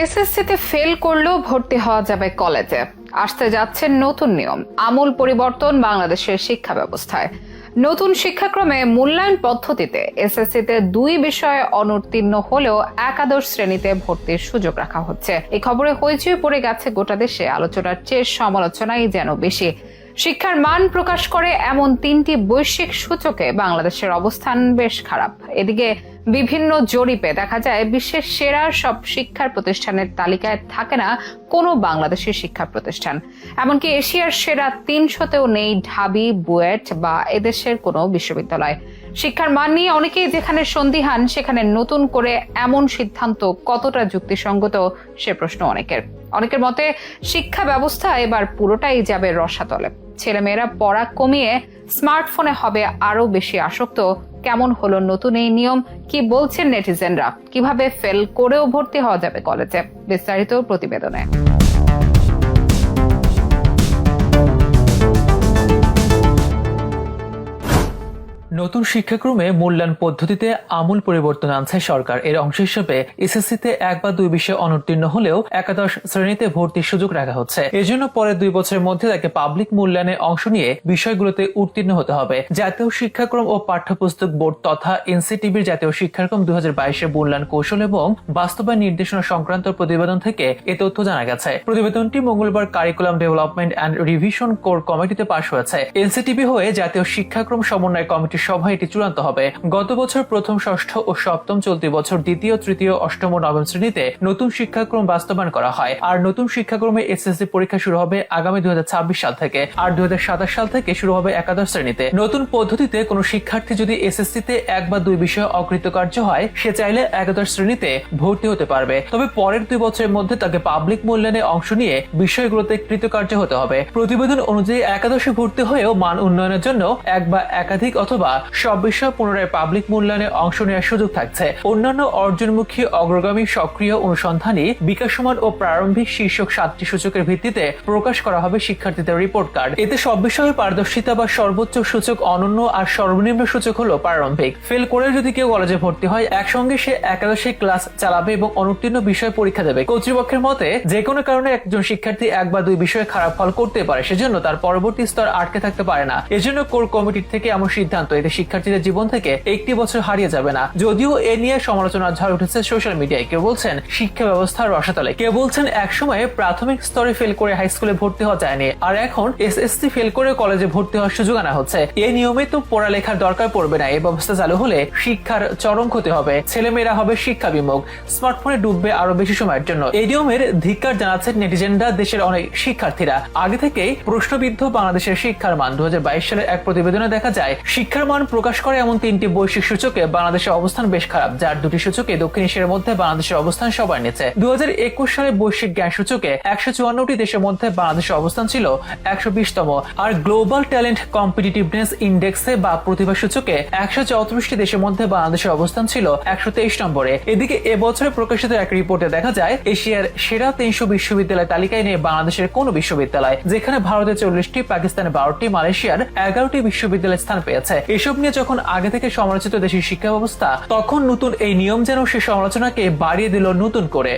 এসএসসিতে ফেল করলেও ভর্তি হওয়া যাবে কলেজে আসতে যাচ্ছে নতুন নিয়ম, আমূল পরিবর্তন বাংলাদেশের শিক্ষা ব্যবস্থায়। নতুন শিক্ষাক্রমে মূল্যায়ন পদ্ধতিতে এসএসসিতে দুই বিষয়ে অনুত্তীর্ণ হলেও একাদশ শ্রেণীতে ভর্তির সুযোগ রাখা হচ্ছে। এই খবরে হইচই পড়ে গেছে গোটা দেশে, আলোচনার চেয়ে সমালোচনাই যেন বেশি। শিক্ষার মান প্রকাশ করে এমন তিনটি বৈশ্বিক সূচকে বাংলাদেশের অবস্থান বেশ খারাপ। এদিকে বিভিন্ন জরিপে দেখা যায়, বিশ্বের সেরা সব শিক্ষার প্রতিষ্ঠানের তালিকায় থাকে না কোনো বাংলাদেশের শিক্ষা প্রতিষ্ঠান। এমনকি এশিয়ার সেরা তিনশোতেও নেই ঢাবি, বুয়েট বা এদেশের কোনো বিশ্ববিদ্যালয়। শিক্ষার মান নিয়ে অনেকেই যেখানে সন্দিহান সেখানে নতুন করে এমন সিদ্ধান্ত কতটা যুক্তিসঙ্গত সে প্রশ্ন অনেকের। অনেকের মতে শিক্ষা ব্যবস্থা এবার পুরোটাই যাবে রসাতলে। ছেলেমেয়েরা পড়া কমিয়ে স্মার্টফোনে হবে আরও বেশি আসক্ত। কেমন হলো নতুন এই নিয়ম? কি বলছেন নেটিজেনরা? কীভাবে ফেল করেও ভর্তি হওয়া যাবে কলেজে? বিস্তারিত প্রতিবেদনে। নতুন শিক্ষাক্রমে মূল্যায়ন পদ্ধতিতে আমূল পরিবর্তন আনছে সরকার। এর অংশ হিসেবে এসএসসিতে এক বা দুই বিষয়ে অনুত্তীর্ণ হলেও একাদশ শ্রেণীতে ভর্তির সুযোগ রাখা হচ্ছে। এজন্য পরের দুই বছরের মধ্যে তাকে পাবলিক মূল্যায়নে অংশ নিয়ে বিষয়গুলোতে উত্তীর্ণ হতে হবে। জাতীয় শিক্ষাক্রম ও পাঠ্যপুস্তক বোর্ড তথা এনসিটিভির জাতীয় শিক্ষাক্রম দুই হাজার বাইশের মূল্যায়ন কৌশল এবং বাস্তবায়ন নির্দেশনা সংক্রান্ত প্রতিবেদন থেকে এ তথ্য জানা গেছে। প্রতিবেদনটি মঙ্গলবার curriculum development and revision core কমিটিতে পাশ হয়েছে। এনসিটিভি হয়ে জাতীয় শিক্ষাক্রম সমন্বয় কমিটির সভায় এটি চূড়ান্ত হবে। গত বছর প্রথম ষষ্ঠ ও সপ্তম চলতি বছর দ্বিতীয়, তৃতীয়, অষ্টম ও নবম শ্রেণীতে নতুন শিক্ষাক্রম বাস্তবায়ন করা হয়। আর নতুন শিক্ষাক্রমে এসএসসি পরীক্ষা শুরু হবে আগামী দুই সাল থেকে। আর দুই সাল থেকে শুরু হবে একাদশ শ্রেণীতে। নতুন পদ্ধতিতে কোনো শিক্ষার্থী যদি এসএসসি তে এক বা দুই বিষয়ে অকৃতকার্য হয়, সে চাইলে একাদশ শ্রেণীতে ভর্তি হতে পারবে। তবে পরের দুই বছরের মধ্যে তাকে পাবলিক মূল্যায়নে অংশ নিয়ে বিষয়গুলোতে কৃতকার্য হতে হবে। প্রতিবেদন অনুযায়ী একাদশে ভর্তি হয়েও মান উন্নয়নের জন্য এক বা একাধিক অথবা সব বিষয়ে পুনরায় পাবলিক মূল্যায়নে অংশ নেওয়ার সুযোগ থাকছে। অন্যান্য অর্জনমুখী অগ্রগামী সক্রিয় অনুসন্ধানী বিকাশমান ও প্রারম্ভিক শীর্ষক সাতটি সূচকের ভিত্তিতে প্রকাশ করা হবে শিক্ষার্থীদের রিপোর্ট কার্ড এতে সব বিষয়ে পারদর্শিতা বা সর্বোচ্চ সূচক অনন্য আর সর্বনিম্ন সূচক হলো প্রারম্ভিক। ফেল করে যদি কেউ কলেজে ভর্তি হয়, একসঙ্গে সে একাদশে ক্লাস চালাবে এবং অনুত্তীর্ণ বিষয় পরীক্ষা দেবে। কর্তৃপক্ষের মতে, যে কোনো কারণে একজন শিক্ষার্থী এক বা দুই বিষয়ে খারাপ ফল করতে পারে, সেজন্য তার পরবর্তী স্তর আটকে থাকতে পারে না। এজন্য কোর কমিটির থেকে এমন সিদ্ধান্ত এতে শিক্ষার্থীদের জীবন থেকে একটি বছর হারিয়ে যাবে না। যদিও এ নিয়ে সমালোচনার ঝড় উঠেছে সোশ্যাল মিডিয়ায় কেউ বলছেন শিক্ষা ব্যবস্থার রসাতলে। কেউ বলছেন একসময়ে প্রাথমিক স্তরে ফেল করে হাই স্কুলে ভর্তি হওয়া যায়নি। আর এখন এসএসসি ফেল করে কলেজে ভর্তি হওয়ার সুযোগ আনা হচ্ছে। এই নিয়মে তো পড়ালেখার দরকার পড়বে না। এই ব্যবস্থা চালু হলে শিক্ষার চরম ক্ষতি হবে। ছেলেমেয়েরা হবে শিক্ষা বিমুখ। স্মার্টফোনে ডুববে আরও বেশি সময়ের জন্য। এই নিয়মের ধিক্কার জানাচ্ছেন নেটিজেনরা দেশের অনেক শিক্ষার্থীরা। আগে থেকেই প্রশ্নবিদ্ধ বাংলাদেশের শিক্ষার মান। দু হাজার বাইশ সালের এক প্রতিবেদনে দেখা যায়, শিক্ষার মান প্রকাশ করে এমন তিনটি বৈশ্বিক সূচকে বাংলাদেশের অবস্থান বেশ খারাপ, যার দুটি সূচকে দক্ষিণ এশিয়ার মধ্যে বাংলাদেশের অবস্থান সবার নিচে। দু সালে বৈশ্বিক জ্ঞান সূচকে একশো চুয়ান্নটি দেশের মধ্যে বাংলাদেশের অবস্থান ছিল একশো বিশতম। আর গ্লোবাল ট্যালেন্ট কম্পিটিটিভনেস ইন্ডেক্সে বা প্রতিভা সূচকে একশো চৌত্রিশটি দেশের মধ্যে বাংলাদেশের অবস্থান ছিল একশো তেইশ নম্বরে। এদিকে এবছরে প্রকাশিত এক রিপোর্টে দেখা যায়, এশিয়ার সেরা তিনশো বিশ্ববিদ্যালয় তালিকায় নিয়ে বাংলাদেশের কোন বিশ্ববিদ্যালয়, যেখানে ভারতের চল্লিশটি, পাকিস্তানে বারোটি, মালয়েশিয়ার এগারোটি বিশ্ববিদ্যালয় স্থান পেয়েছে। এসব নিয়ে যখন আগে থেকে সমালোচিত দেশের শিক্ষা ব্যবস্থা, তখন নতুন এই নিয়ম যেন সে সমালোচনাকে বাড়িয়ে দিল নতুন করে।